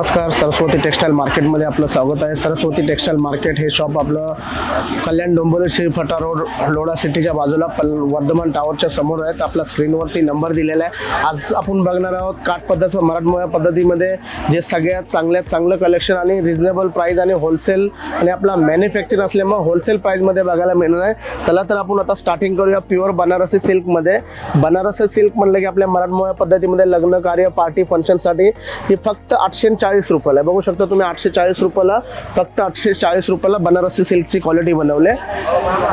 नमस्कार सरस्वती टेक्स्टाईल मार्केटमध्ये आपलं स्वागत आहे. सरस्वती टेक्स्टाईल मार्केट हे शॉप आपलं कल्याण डोंबिवली श्रीफटा रोड लोडा सिटीच्या बाजूला पल वर्धमान टावरच्या समोर आहेत आपल्या स्क्रीनवरती नंबर दिलेला आहे. आज आपण बघणार आहोत काठ पद्धतीचं मराठमोळ्या पद्धतीमध्ये जे सगळ्यात चांगल्यात चांगलं कलेक्शन आणि रिझनेबल प्राईज आणि होलसेल आणि आपला मॅन्युफॅक्चर असल्यामुळे होलसेल प्राईजमध्ये बघायला मिळणार आहे. चला तर आपण आता स्टार्टिंग करूया प्युअर बनारसी सिल्कमध्ये बनारसी सिल्क म्हणलं की आपल्या मराठमोळ्या पद्धतीमध्ये लग्न कार्य पार्टी फंक्शनसाठी ही फक्त आठशे चाळीस रुपयाला. बघू शकता तुम्ही आठशे चाळीस रुपयाला फक्त आठशे चाळीस रुपयाला बनारसी सिल्कची क्वालिटी बनवले.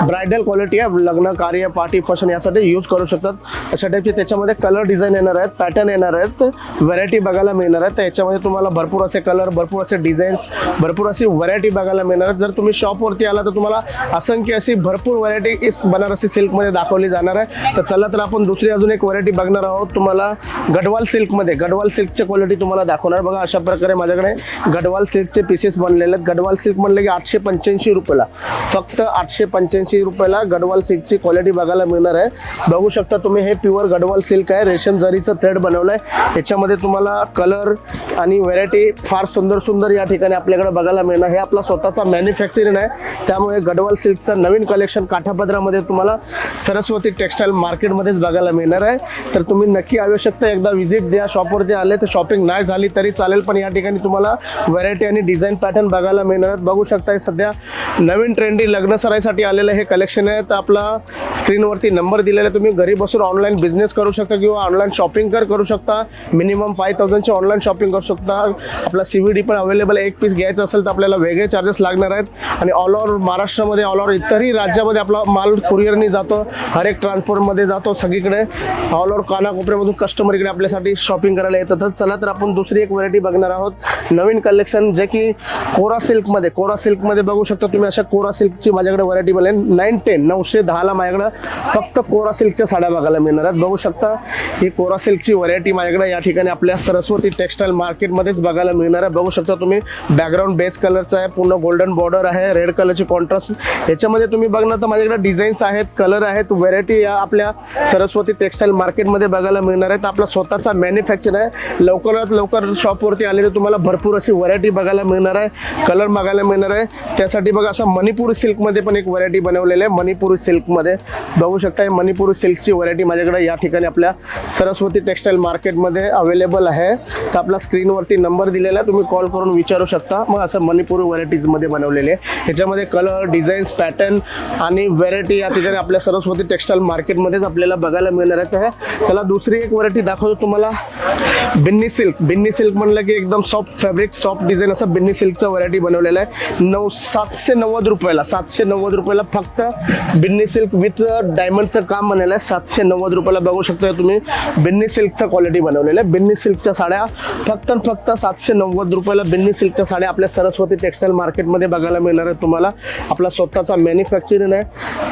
ब्रायडल क्वालिटी आहे लग्न कार्य पार्टी फंक्शन यासाठी यूज करू शकतात. अशा टाईपचे त्याच्यामध्ये कलर डिझाईन येणार आहेत पॅटर्न येणार आहेत व्हरायटी बघायला मिळणार आहेत. तर याच्यामध्ये तुम्हाला भरपूर असे कलर भरपूर असे डिझाईन्स भरपूर अशी व्हरायटी बघायला मिळणार आहेत. जर तुम्ही शॉपवरती आला तर तुम्हाला असंख्य अशी भरपूर व्हरायटी इस बनारसी सिल्कमध्ये दाखवली जाणार आहे. तर चला तर आपण दुसरी अजून एक व्हरायटी बघणार आहोत. तुम्हाला गडवाल सिल्कमध्ये गडवाल सिल्कची क्वालिटी तुम्हाला दाखवणार. बघा अशा प्रकारे माझ्याकडे गडवाल सिल्कचे पीसेस बनलेले आहेत. गडवाल सिल्क म्हणलं की आठशे पंच्याऐंशी रुपयाला. फक्त आठशे पंच्याऐंशी रुपयाला गडवाल सिल्कची क्वालिटी बघायला मिळणार आहे. बघू शकता तुम्ही हे प्युअर गडवाल सिल्क आहे. रेशम जरीचं थ्रेड बनवलं आहे याच्यामध्ये तुम्हाला कलर आणि व्हेरायटी फार सुंदर सुंदर या ठिकाणी आपल्याकडे बघायला मिळणार. हे आपला स्वतःचा मॅन्युफॅक्चरिंग आहे. त्यामुळे गडवाल सिल्कचं नवीन कलेक्शन काठापदरामध्ये तुम्हाला सरस्वती टेक्स्टाईल मार्केटमध्येच बघायला मिळणार आहे. तर तुम्ही नक्की आवश्यकता एकदा व्हिजिट द्या. शॉपवरती आले तर शॉपिंग नाही झाली तरी चालेल पण या ठिकाणी तुम्हाला व्हरायटी आणि डिझाईन पॅटर्न बघायला मिळणार आहेत. बघू शकताय सध्या नवीन ट्रेंडी लग्न सराईसाठी आलेलं हे कलेक्शन आहे. तर आपला स्क्रीनवरती नंबर दिलेला आहे. तुम्ही घरी बसून ऑनलाईन बिझनेस करू शकता किंवा ऑनलाईन शॉपिंग कर करू शकता. मिनिमम फाय थाउजंडची ऑनलाईन शॉपिंग करू शकता. आपला सी व्ही डी पण अवेलेबल एक पीस घ्यायचं असेल तर आपल्याला वेगळे चार्जेस लागणार आहेत. आणि ऑल ओव्हर महाराष्ट्रामध्ये ऑल ओव्हर इतरही राज्यामध्ये आपला माल कुरिअरनी जातो. हर एक ट्रान्सपोर्टमध्ये जातो सगळीकडे. ऑल ओव्हर कानाकोपऱ्यामधून कस्टमर इकडे आपल्यासाठी शॉपिंग करायला येतात तर चला तर आपण दुसरी एक व्हरायटी बघणार आहोत. नवीन कलेक्शन जे की कोरा सिल्कमध्ये कोरा सिल्कमध्ये बघू शकता तुम्ही अशा कोरा सिल्कची माझ्याकडे व्हरायटी बनले नाईन टेन नऊशे दहाला माझ्याकडे फक्त कोरा सिल्कच्या साड्या बघायला मिळणार आहेत. बघू शकता ही कोरा सिल्कची व्हरायटी माझ्याकडे या ठिकाणी आपल्या सरस्वती टेक्स्टाईल मार्केटमध्येच बघायला मिळणार आहे. बघू शकता तुम्ही बॅकग्राऊंड बेस कलरचा आहे पूर्ण गोल्डन बॉर्डर आहे रेड कलरची कॉन्ट्रास्ट याच्यामध्ये तुम्ही बघणार तर माझ्याकडे डिझाईन्स आहेत कलर आहेत व्हरायटी या आपल्या सरस्वती टेक्स्टाईल मार्केटमध्ये बघायला मिळणार आहे तर आपला स्वतःचा मॅन्युफॅक्चर आहे. लवकरात लवकर शॉपवरती आले तर तुम्हाला भरपूर अशी व्हरायटी बघायला मिळणार आहे. कलर बघायला मिळणार आहे. त्यासाठी बघा असं मणिपूर सिल्कमध्ये पण एक व्हरायटी बनवलेली आहे. मणिपूर सिल्कमध्ये. बघू शकता हे सिल्कची व्हरायटी माझ्याकडे या ठिकाणी आपल्या सरस्वती टेक्स्टाईल मार्केटमध्ये अवेलेबल आहे. तर आपला स्क्रीनवरती नंबर दिलेला आहे. तुम्ही कॉल करून विचारू शकता. मग असं मणिपूर व्हरायटीजमध्ये बनवलेले आहे. ह्याच्यामध्ये कलर डिझाईन्स पॅटर्न आणि व्हरायटी या ठिकाणी आपल्या सरस्वती टेक्स्टाईल मार्केटमध्येच आपल्याला बघायला मिळणार आहे. तर चला दुसरी एक व्हरायटी दाखवतो तुम्हाला. बिन्नी सिल्क. बिन्नी सिल्क म्हणलं की एकदम सॉफ्ट फॅब्रिक सॉफ्ट डिझाईन असं बिन्नी सिल्कचं व्हरायटी बनवलेलं आहे. नऊ सातशे नव्वद रुपयाला सातशे नव्वद रुपयाला फक्त बिन्नी सिल्क विथ डायमंडचं काम बनलेलं आहे. सातशे नव्वद रुपयाला बघू शकता तुम्ही. बिन्नी सिल्कचं क्वालिटी बनवलेलं आहे. बिन्नी सिल्कच्या साड्या फक्त फक्त सातशे नव्वद रुपयाला बिन्नी सिल्कच्या साड्या आपल्या सरस्वती टेक्स्टाईल मार्केटमध्ये बघायला मिळणार आहे तुम्हाला. आपला स्वतःचा मॅन्युफॅक्चरिंग आहे.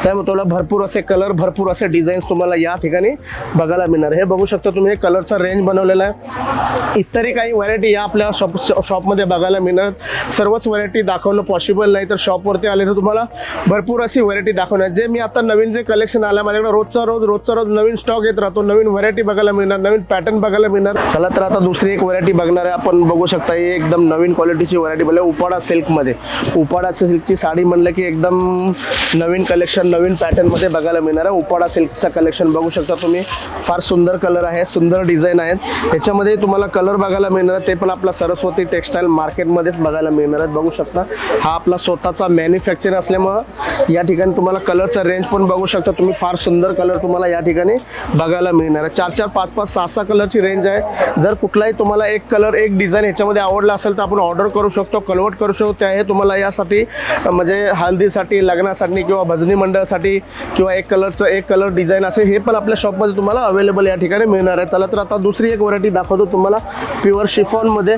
त्यामुळे तुम्हाला भरपूर असे कलर भरपूर असे डिझाईन्स तुम्हाला या ठिकाणी बघायला मिळणार. हे बघू शकता तुम्ही हे कलरचा रेंज बनवलेला आहे. इतरही काही व्हरायटी या आपल्या शॉप शॉपमध्ये बघायला मिळणार. सर्वच व्हरायटी दाखवणं पॉसिबल नाही तर शॉपवरती आले तर तुम्हाला भरपूर अशी व्हरायटी दाखवणार. जे मी आता नवीन जे कलेक्शन आलं माझ्याकडे रोजचा रोज रोजचा रोज नवीन स्टॉक येत राहतो नवीन व्हरायटी बघायला मिळणार नवीन पॅटर्न बघायला मिळणार. चला तर आता दुसरी एक व्हरायटी बघणार आहे. आपण बघू शकता ही एकदम नवीन क्वालिटीची व्हरायटी बोलले उपाडा सिल्कमध्ये उपाडा सिल्कची साडी म्हणलं की एकदम नवीन कलेक्शन नवीन पॅटर्नमध्ये बघायला मिळणार आहे. उपाडा सिल्कचं कलेक्शन बघू शकता तुम्ही. फार सुंदर कलर आहे सुंदर डिझाईन आहेत. ह्याच्यामध्ये तुम्हाला कलर बघायला मिळणार ते पण आपला सरस्वती टेक्स्टाईल मार्केटमध्येच बघायला मिळणार आहेत बघू शकता. हा आपला स्वतःचा मॅन्युफॅक्चर असल्यामुळं या ठिकाणी तुम्हाला कलरचा रेंज पण बघू शकता. तुम्ही फार सुंदर कलर तुम्हाला या ठिकाणी बघायला मिळणार आहे. चार चार पाच पाच सहा सहा कलरची रेंज आहे. जर कुठलाही तुम्हाला एक कलर एक डिझाईन ह्याच्यामध्ये आवडला असेल तर आपण ऑर्डर करू शकतो कन्वर्ट करू शकतो. त्या हे तुम्हाला यासाठी म्हणजे हळदीसाठी लग्नासाठी किंवा भजनी मंडळासाठी किंवा एक कलरचं एक कलर डिझाईन असेल हे पण आपल्या शॉपमध्ये तुम्हाला अवेलेबल या ठिकाणी मिळणार आहे. त्याला तर आता दुसरी एक व्हरायटी दाखवतो तुम्हाला. प्युअर शिफॉनमध्ये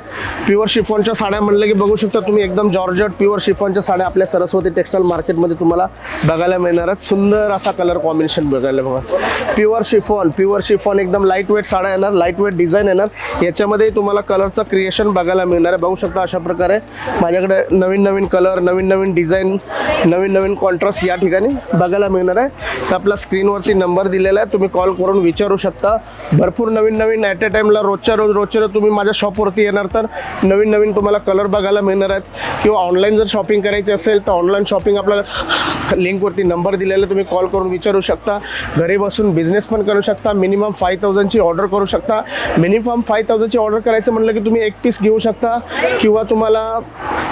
प्युअर शिफॉनच्या साड्या म्हणलं की बघू शकता तुम्ही एकदम जॉर्जट प्युअर शिफॉनच्या साड्या आपल्या सरस्वती टेक्स्टाईल मार्केटमध्ये तुम्हाला बघायला मिळणार आहेत. सुंदर असा कलर कॉम्बिनेशन बघायला बघा. प्युअर शिफॉन प्युअर शिफॉन एकदम लाइट वेट साड्या येणार लाइट वेट डिझाईन येणार. याच्यामध्ये तुम्हाला कलरचं क्रिएशन बघायला मिळणार आहे. बघू शकता अशा प्रकारे माझ्याकडे नवीन नवीन कलर नवीन नवीन डिझाईन नवीन नवीन कॉन्ट्रास्ट या ठिकाणी बघायला मिळणार आहे. तर आपला स्क्रीनवरती नंबर दिलेला आहे. तुम्ही कॉल करून विचारू शकता. भरपूर नवीन नवीन ॲट ए टाईमला रोजच्या रोज रोजच्या रोज तुम्ही माझ्या शॉपवरती येणार तर तर नवीन नवीन तुम्हाला कलर बघायला मिळणार आहेत. किंवा ऑनलाईन जर शॉपिंग करायची असेल तर ऑनलाईन शॉपिंग आपल्याला लिंकवरती नंबर दिलेला तुम्ही कॉल करून विचारू शकता. घरी बसून बिझनेस पण करू शकता. मिनिमम फाय थाउजंडची ऑर्डर करू शकता. मिनिमम फाय थाउजंडची ऑर्डर करायचं म्हटलं की तुम्ही एक पीस घेऊ शकता. किंवा तुम्हाला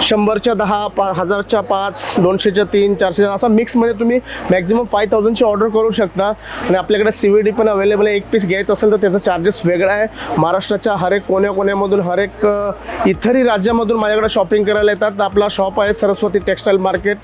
शंभरच्या दहा पा हजारच्या पाच दोनशेच्या तीन चारशे असा मिक्समध्ये तुम्ही मॅक्झिमम फाय थाउजंडची ऑर्डर करू शकता. आणि आपल्याकडे सी व्ही डी पण अवेलेबल आहे. एक पीस घ्यायचं असेल तर त्याचा चार्जेस वेगळा आहे. महाराष्ट्राच्या हरेक कोण्या कोण्यामधून हरेक इतरही राज्यामधून माझ्याकडे शॉपिंग करायला येतात. आपला शॉप आहे सरस्वती टेक्स्टाईल मार्केट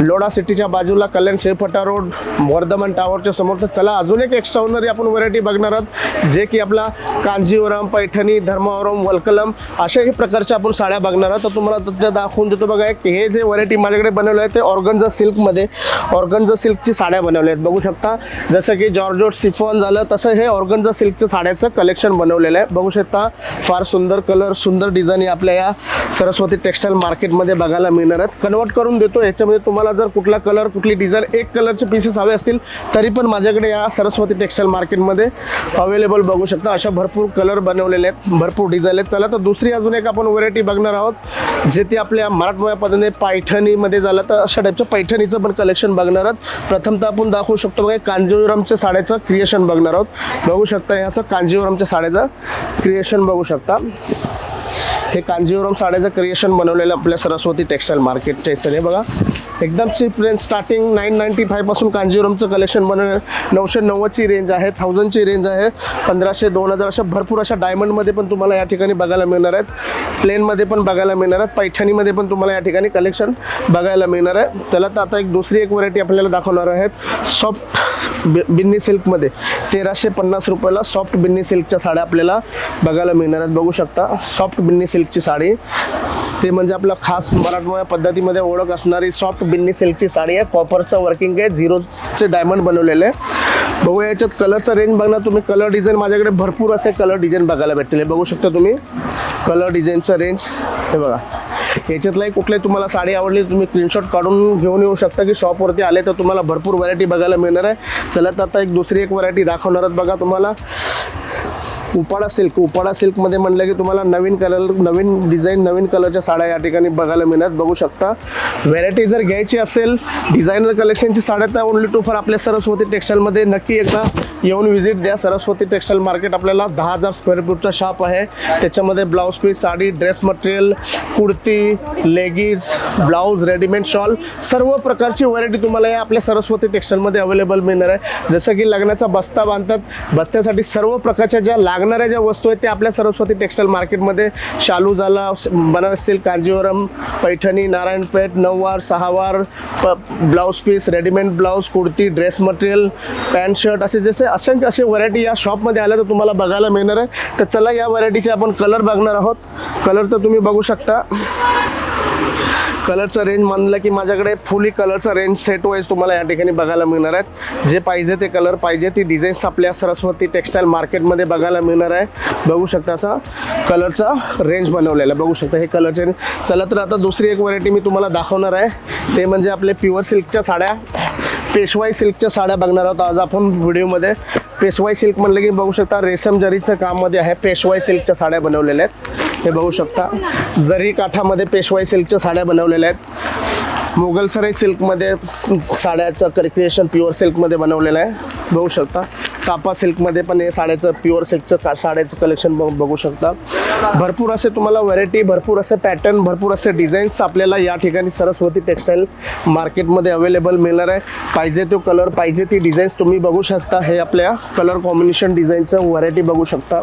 लोडा सिटीच्या बाजूला कल्याण शेफटा रोड वर्धमान टावरच्या समोर. तर चला अजून एक एक्स्ट्राऑनरी आपण व्हरायटी बघणार आहोत. जे की आपला कांजीवरम पैठणी धर्मावरम वलकलम अशाही प्रकारच्या आपण साड्या बघणार आहोत. तर तुम्हाला दाखवून देतो बघा एक. हे जे व्हरायटी माझ्याकडे बनवलं आहे ते ऑर्गन्झा सिल्कमध्ये ऑर्गन्झा सिल्कची साड्या बनवल्या आहेत. बघू शकता. जसं की जॉर्जोट सिफॉन झालं तसं हे ऑर्गन्झा सिल्कचं साड्याचं कलेक्शन बनवलेलं आहे. बघू शकता फार सुंदर कलर सुंदर डिझाईन आपल्या या सरस्वती टेक्स्टाईल मार्केटमध्ये बघायला मिळणार आहेत. कन्वर्ट करून देतो. याच्यामध्ये तुम्हाला जर कुठला कलर कुठली डिझाईन एक कलरचे पीसेस हवे असतील तरी पण माझ्याकडे या सरस्वती टेक्स्टाईल मार्केटमध्ये अवेलेबल बघू शकता. अशा भरपूर कलर बनवलेले आहेत भरपूर डिझाईन आहेत. चला तर दुसरी अजून एक आपण व्हरायटी बघणार आहोत जे ती आपल्या मराठमोळ्या पद्धतीने पैठणीमध्ये झालं तर अशा टाईपचं पैठणीचं पण कलेक्शन बघणार आहोत. प्रथमतः आपण दाखवू शकतो बघा कांजीवरमच्या साड्याचं क्रिएशन बघणार आहोत. बघू शकता हे असं कांजीवरमच्या साड्याचं क्रिएशन बघू शकता. हे कांजीवरम साड्याचं क्रिएशन बनवलेलं आपल्या सरस्वती टेक्स्टाईल मार्केट स्टेशन आहे बघा. एकदम cheap range starting nine ninety फायपासून कांजीवरमचं कलेक्शन बनवलं नऊशे नव्वदची रेंज आहे थाउजंडची रेंज आहे पंधराशे दोन हजार अशा भरपूर अशा डायमंडमध्ये पण तुम्हाला या ठिकाणी बघायला मिळणार आहेत. प्लेनमध्ये पण बघायला मिळणार आहेत. पैठणीमध्ये पण तुम्हाला या ठिकाणी कलेक्शन बघायला मिळणार आहे. चला तर आता एक दुसरी एक व्हरायटी आपल्याला दाखवणार आहेत. सॉफ्ट बिन्नी सिल्कमध्ये. तेराशे पन्नास रुपयाला सॉफ्ट बिन्नी सिल्कच्या साड्या आपल्याला बघायला मिळणार आहेत. बघू शकता सॉफ्ट बिन्नी सिल्कची साडी. ते म्हणजे आपलं खास मराठमोळ्या पद्धतीमध्ये ओळख असणारी सॉफ्ट बिन्नी सिल्कची साडी आहे. कॉपरचं वर्किंग आहे. झिरोचे डायमंड बनवलेले आहे. बघू याच्यात कलरचा रेंज बघणार. तुम्ही कलर डिझाईन माझ्याकडे भरपूर असे कलर डिझाईन बघायला भेटतील. बघू शकता तुम्ही. कलर डिझाईनचं रेंज हे बघा. याच्यातलाही कुठलाही तुम्हाला साडी आवडली तुम्ही स्क्रीनशॉट काढून घेऊन येऊ शकता की शॉपवरती आले तर तुम्हाला भरपूर व्हरायटी बघायला मिळणार आहे. चला तर आता एक दुसरी एक व्हरायटी दाखवणार आहोत बघा तुम्हाला. उपाडा सिल्क उपाडा सिल्कमध्ये म्हणलं की तुम्हाला नवीन कलर नवीन डिझाईन नवीन कलरच्या साड्या या ठिकाणी बघायला मिळणार. बघू शकता. व्हेरायटी जर घ्यायची असेल डिझायनर कलेक्शनची साड्या तर ओनली टू फॉर आपल्या सरस्वती टेक्स्टाईलमध्ये नक्की एकदा येऊन व्हिजिट द्या. सरस्वती टेक्स्टाईल मार्केट आपल्याला दहा हजार स्क्वेअर फूटचा शॉप आहे. त्याच्यामध्ये blouse piece sari dress material kurti leggings blouse readymade shawl सर्व प्रकारची व्हरायटी तुम्हाला या आपल्या सरस्वती टेक्स्टाईलमध्ये अवेलेबल मिळणार आहे. जसं की लग्नाचा बस्ता बांधतात. बस्त्यासाठी सर्व प्रकारच्या ज्या लागणाऱ्या ज्या वस्तू आहेत त्या आपल्या सरस्वती टेक्स्टाईल मार्केटमध्ये शालू झाला बनारस सिल्क कांजीवरम पैठणी नारायणपेठ नऊवार सहावार प blouse piece readymade blouse kurti dress material pant shirt असे जसे असंख्य असे व्हरायटी या शॉपमध्ये आल्या तर तुम्हाला बघायला मिळणार आहे. तर चला या व्हरायटीचे आपण कलर बघणार आहोत. कलर तर तुम्ही बघू शकता. कलरचा रेंज म्हणलं की माझ्याकडे फुली कलरचा रेंज सेट वाईज तुम्हाला या ठिकाणी बघायला मिळणार आहेत. जे पाहिजे ते कलर पाहिजे ती डिझाईन्स आपल्या सरस्वती टेक्स्टाईल मार्केटमध्ये बघायला मिळणार आहे. बघू शकता असा कलरचा रेंज बनवलेला आहे. बघू शकता हे कलरचे चला तर आता दुसरी एक व्हरायटी मी तुम्हाला दाखवणार आहे. ते म्हणजे आपले प्युअर सिल्कच्या साड्या. पेशवाई सिल्कच्या साड्या बघणार आहोत आज आपण व्हिडिओमध्ये पेशवाई सिल्क म्हणलं की बघू शकता रेशम जरीचं काममध्ये आहे. पेशवाई सिल्कच्या साड्या बनवलेल्या आहेत. हे बघू शकता. जरी काठामध्ये पेशवाई सिल्कच्या साड्या बनवलेल्या आहेत मुघलसराई सिल्कमध्ये साड्याचं क्रिएशन प्युअर सिल्कमध्ये बनवलेलं आहे. बघू शकता. चापा सिल्कमध्ये पण हे साड्याचं प्युअर सिल्कचं का साड्याचं कलेक्शन बघ बघू शकता. भरपूर असे तुम्हाला व्हरायटी भरपूर असे पॅटर्न भरपूर असे डिझाईन्स आपल्याला या ठिकाणी सरस्वती टेक्स्टाईल मार्केटमध्ये अवेलेबल मिळणार आहे. पाहिजे तो कलर पाहिजे ती डिझाईन्स तुम्ही बघू शकता. हे आपल्या कलर कॉम्बिनेशन डिझाईनचं व्हरायटी बघू शकता.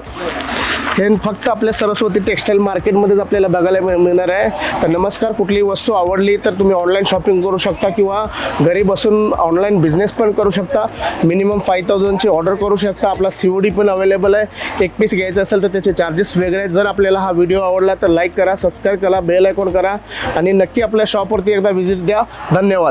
हे फक्त आपल्या सरस्वती टेक्स्टाईल मार्केटमध्येच आपल्याला बघायला मिळणार आहे. तर नमस्कार कुठली वस्तू आवडली तर तुम्ही ऑनलाईन शॉपिंग करू शकता किंवा घरी बसून ऑनलाईन बिझनेस पण करू शकता. मिनिमम फाय थाउजंडची ऑर्डर करू शकता. आपला सी ओ डी पण अवेलेबल आहे. एक पीस घ्यायचं असेल तर त्याचे चार्जेस वेगळे आहेत. जर आपल्याला हा व्हिडिओ आवडला तर लाईक करा सबस्क्राईब करा बेल आयकॉन करा आणि नक्की आपल्या शॉपवरती एकदा व्हिजिट द्या. धन्यवाद.